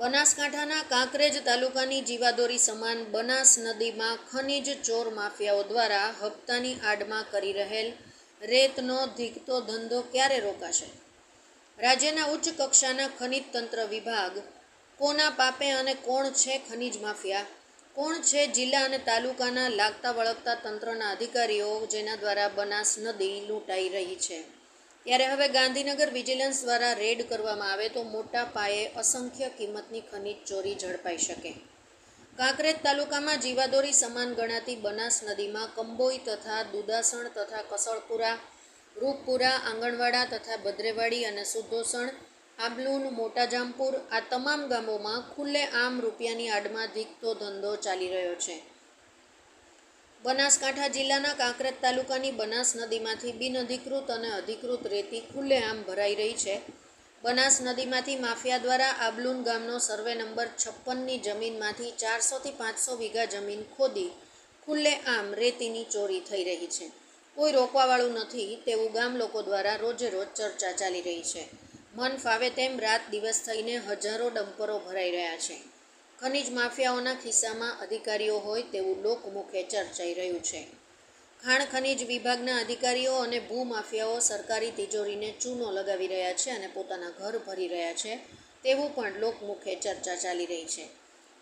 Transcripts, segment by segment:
બનાસકાંઠાના કાંકરેજ તાલુકાની જીવાદોરી સમાન બનાસ નદીમાં ખનીજ ચોર માફિયાઓ દ્વારા હપ્તાની આડમાં કરી રહેલ રેતનો ધીકતો ધંધો ક્યારે રોકાશે? રાજ્યના ઉચ્ચ કક્ષાના ખનિજ તંત્ર વિભાગ, કોના પાપે અને કોણ છે ખનિજ માફિયા? કોણ છે જિલ્લા અને તાલુકાના લાગતા વળગતા તંત્રના અધિકારીઓ જેના દ્વારા બનાસ નદી લૂંટાઈ રહી છે? ત્યારે હવે ગાંધીનગર વિજિલન્સ દ્વારા રેડ કરવામાં આવે તો મોટા પાયે અસંખ્ય કિંમતની ખનિજ ચોરી ઝડપાઈ શકે. કાંકરેજ તાલુકામાં જીવાદોરી સમાન ગણાતી બનાસ નદીમાં કંબોઈ તથા દુદાસણ તથા કસળપુરા, રૂપપુરા, આંગણવાડા તથા ભદ્રેવાડી અને સુધોસણ, આબલુન, મોટાજામપુર આ તમામ ગામોમાં ખુલ્લે આમ રૂપિયાની આડમાં ધીકતો ધંધો ચાલી રહ્યો છે. બનાસકાંઠા જિલ્લાના કાંકરેજ તાલુકાની બનાસ નદીમાંથી બિનઅધિકૃત અને અધિકૃત રેતી ખુલ્લેઆમ ભરાઈ રહી છે. બનાસ નદીમાંથી માફિયા દ્વારા આબલુન ગામનો સર્વે નંબર છપ્પનની જમીનમાંથી ચારસોથી પાંચસો વીઘા જમીન ખોદી ખુલ્લેઆમ રેતીની ચોરી થઈ રહી છે. કોઈ રોકવાવાળું નથી તેવું ગામ લોકો દ્વારા રોજે રોજ ચર્ચા ચાલી રહી છે. મન ફાવે તેમ રાત દિવસ થઈને હજારો ડમ્પરો ભરાઈ રહ્યા છે. ખનિજ માફિયાઓના ખિસ્સામાં અધિકારીઓ હોય તેવું લોકમુખે ચર્ચાઈ રહ્યું છે. ખાણ ખનિજ વિભાગના અધિકારીઓ અને ભૂમાફિયાઓ સરકારી તિજોરીને ચૂનો લગાવી રહ્યા છે અને પોતાના ઘર ભરી રહ્યા છે તેવું પણ લોકમુખે ચર્ચા ચાલી રહી છે.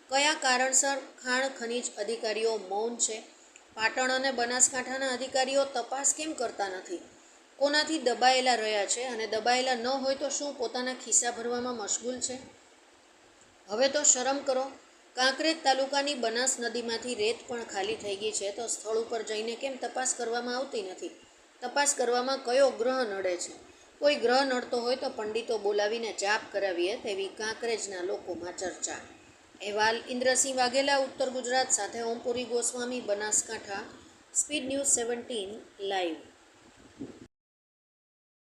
કયા કારણસર ખાણ ખનિજ અધિકારીઓ મૌન છે? પાટણ અને બનાસકાંઠાના અધિકારીઓ તપાસ કેમ કરતા નથી? કોનાથી દબાયેલા રહ્યા છે અને દબાયેલા ન હોય તો શું પોતાના ખિસ્સા ભરવામાં મશગુલ છે? હવે તો શરમ કરો. કાંકરેજ તાલુકાની બનાસ નદીમાંથી રેત પણ ખાલી થઈ ગઈ છે તો સ્થળ ઉપર જઈને કેમ તપાસ કરવામાં આવતી નથી? તપાસ કરવામાં કયો ગ્રહ નડે છે? કોઈ ગ્રહ નડતો હોય તો પંડિતો બોલાવીને જાપ કરાવીએ તેવી કાંકરેજના લોકોમાં ચર્ચા. અહેવાલ ઇન્દ્રસિંહ વાઘેલા, ઉત્તર ગુજરાત સાથે Ompuri Goswami, Banaskantha, speed news seventeen, live.